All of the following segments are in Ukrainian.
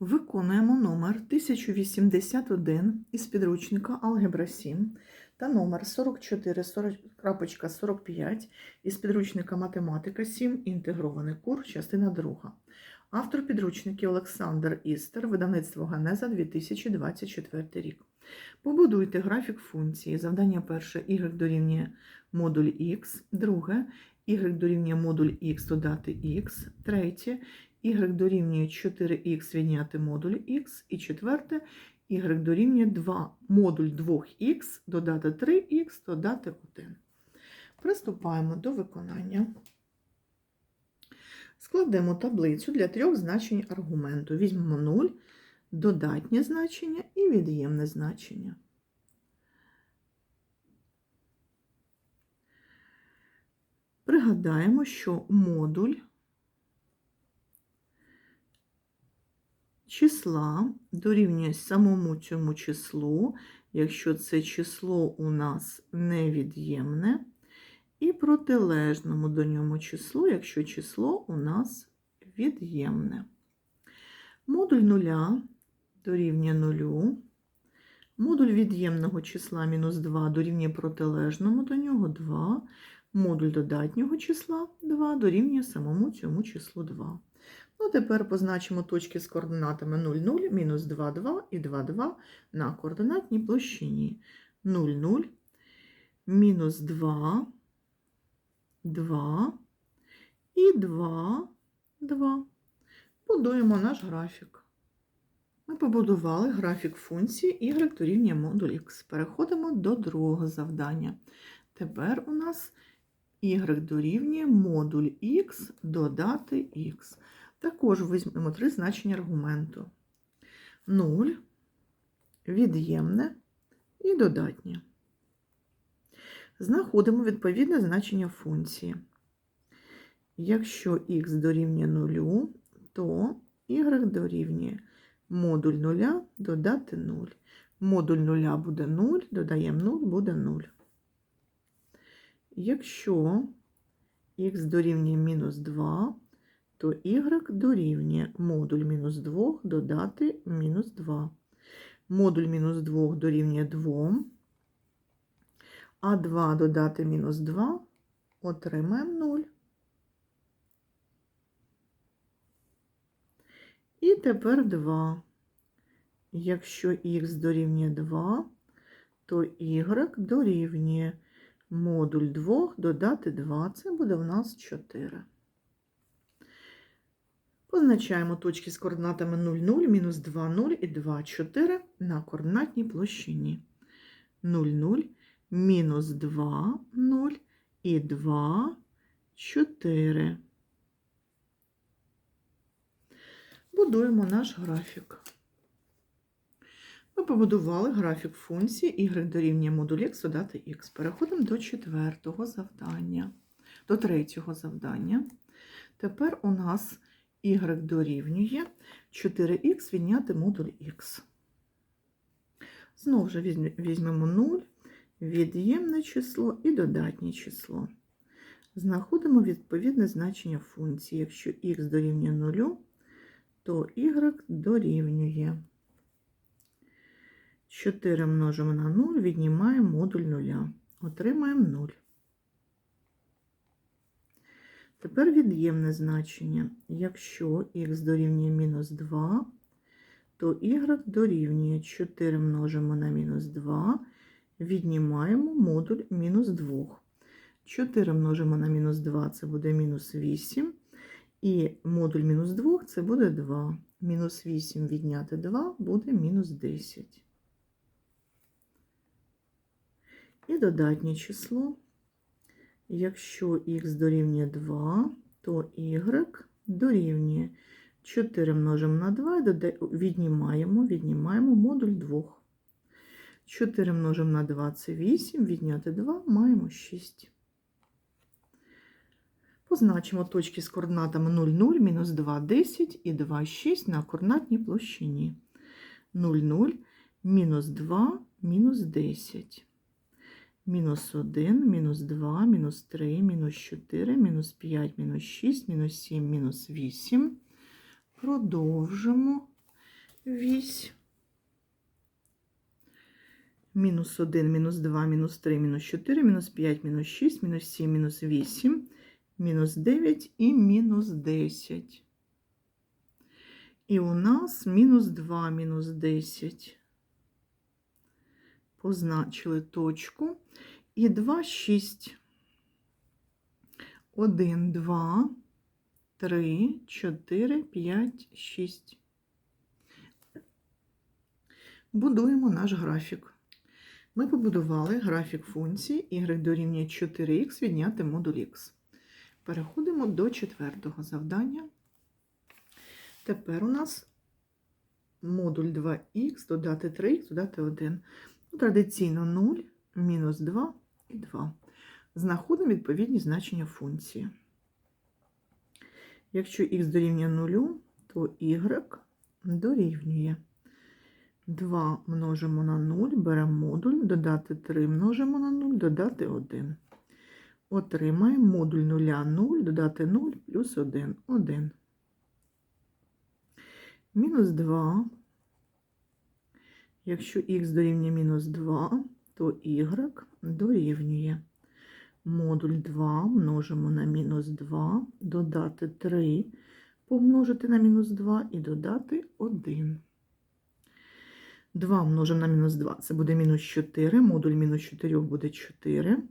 Виконуємо номер 1081 із підручника Алгебра 7 та номер 44.45 із підручника Математика 7. Інтегрований курс, частина 2. Автор підручників Олександр Істер, видавництво Ганеза 2024 рік. Побудуйте графік функції. Завдання перше y дорівнює модуль x, друге y дорівнює модуль x додати x, третє y дорівнює 4х відняти модуль х, і четверте y дорівнює 2 модуль 2х додати 3х додати 1. Приступаємо до виконання. Складемо таблицю для трьох значень аргументу. Візьмемо 0, додатнє значення і від'ємне значення. Пригадаємо, що модуль числа дорівнює самому цьому числу, якщо це число у нас невід'ємне, і протилежному до ньому числу, якщо число у нас від'ємне. Модуль нуля дорівнює нулю. Модуль від'ємного числа мінус 2 дорівнює протилежному до нього 2. Модуль додатнього числа 2 дорівнює самому цьому числу 2. Ну, тепер позначимо точки з координатами 0, 0, мінус 2, 2 і 2, 2 на координатній площині. 0, 0, мінус 2, 2 і 2, 2. Будуємо наш графік. Ми побудували графік функції y дорівнює модуль x. Переходимо до другого завдання. Тепер у нас y дорівнює модуль x додати x. Також візьмемо три значення аргументу: 0, від'ємне і додатнє. Знаходимо відповідне значення функції. Якщо х дорівнює 0, то y дорівнює модуль 0 додати 0. Модуль 0 буде 0, додаємо 0, буде 0. Якщо х дорівнює мінус 2, то y дорівнює модуль мінус 2 додати мінус 2. Модуль мінус 2 дорівнює 2, а 2 додати мінус 2 отримаємо 0. І тепер 2. Якщо х дорівнює 2, то y дорівнює модуль 2 додати 2. Це буде в нас 4. Позначаємо точки з координатами 0, 0, мінус 2, 0 і 2, 4 на координатній площині. 0, 0, мінус 2, 0 і 2, 4. Будуємо наш графік. Ми побудували графік функції y дорівнює модуль x додати x. Переходимо до четвертого завдання, до третього завдання. Тепер у нас y дорівнює 4х відняти модуль х. Знову ж візьмемо 0, від'ємне число і додатнє число. Знаходимо відповідне значення функції. Якщо х дорівнює 0, то y дорівнює 4 множимо на 0, віднімаємо модуль 0. Отримаємо 0. Тепер від'ємне значення. Якщо х дорівнює мінус 2, то y дорівнює 4 множимо на мінус 2, віднімаємо модуль мінус 2. 4 множимо на мінус 2 це буде мінус 8. І модуль мінус 2 це буде 2. Мінус 8 відняти 2 буде мінус 10. І додатнє число. Якщо х дорівнює 2, то y дорівнює 4 множимо на 2 і віднімаємо, віднімаємо модуль 2. 4 множимо на 2 це 8, відняти 2 маємо 6. Позначимо точки з координатами 0, 0, мінус 2, 10 і 2, 6 на координатній площині. 0, 0, мінус 2, мінус 10 мінус 1, мінус 2, мінус 3, мінус 4, мінус 5, мінус 6, мінус 7, мінус 8. Продовжимо. вісь. Мінус 1, мінус 2, мінус 3, мінус 4, мінус 5, мінус 6, мінус 7, мінус 8, мінус 9 і мінус 10. І у нас мінус 2, мінус 10. Позначили точку. І 2, 6. 1, 2, 3, 4, 5, 6. Будуємо наш графік. Ми побудували графік функції y дорівнює 4х відняти модуль х. Переходимо до четвертого завдання. Тепер у нас модуль 2х додати 3х, додати 1. Ну, традиційно 0, мінус 2 і 2. Знаходимо відповідні значення функції. Якщо х дорівнює 0, то y дорівнює 2 множимо на 0, беремо модуль, додати 3 множимо на 0, додати 1. Отримаємо модуль 0, 0, додати 0 плюс 1, 1. Мінус 2. Якщо х дорівнює мінус 2, то y дорівнює модуль 2 множимо на мінус 2, додати 3, помножити на мінус 2 і додати 1. 2 множимо на мінус 2, це буде мінус 4, модуль мінус 4 буде 4.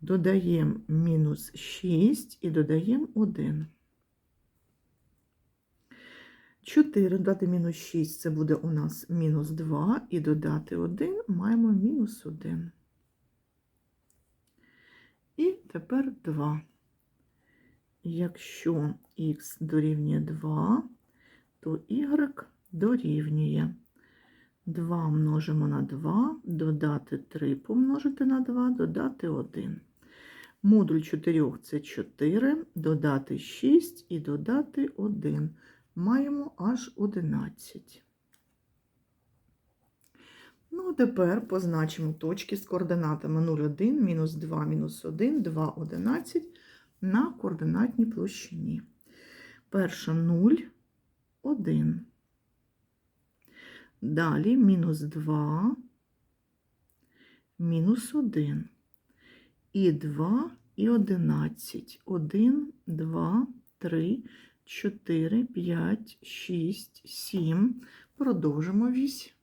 Додаємо мінус 6 і додаємо 1. 4 додати мінус 6 це буде у нас мінус 2, і додати 1 маємо мінус 1. І тепер 2. Якщо х дорівнює 2, то y дорівнює 2 множимо на 2, додати 3 помножити на 2, додати 1. Модуль 4 це 4, додати 6 і додати 1. Маємо аж 11. Ну, а тепер позначимо точки з координатами 0,1, мінус 2, мінус 1, 2, 11 на координатній площині. Перша 0, 1. Далі мінус 2, мінус 1. І 2, і 11. 1, 2, 3, 4, 5, 6, 7. Продовжимо вісь.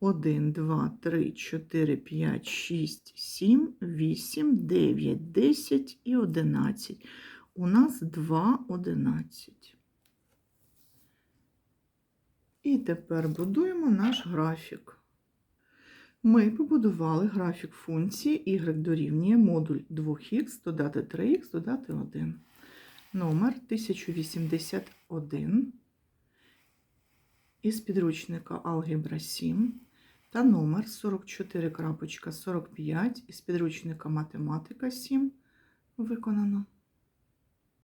1, 2, 3, 4, 5, 6, 7, 8, 9, 10 і 11. У нас 2, 11. І тепер будуємо наш графік. Ми побудували графік функції y дорівнює модуль 2х, додати 3х, додати 1. Номер 1081 із підручника Алгебра 7 та номер 44.45 із підручника Математика 7 виконано.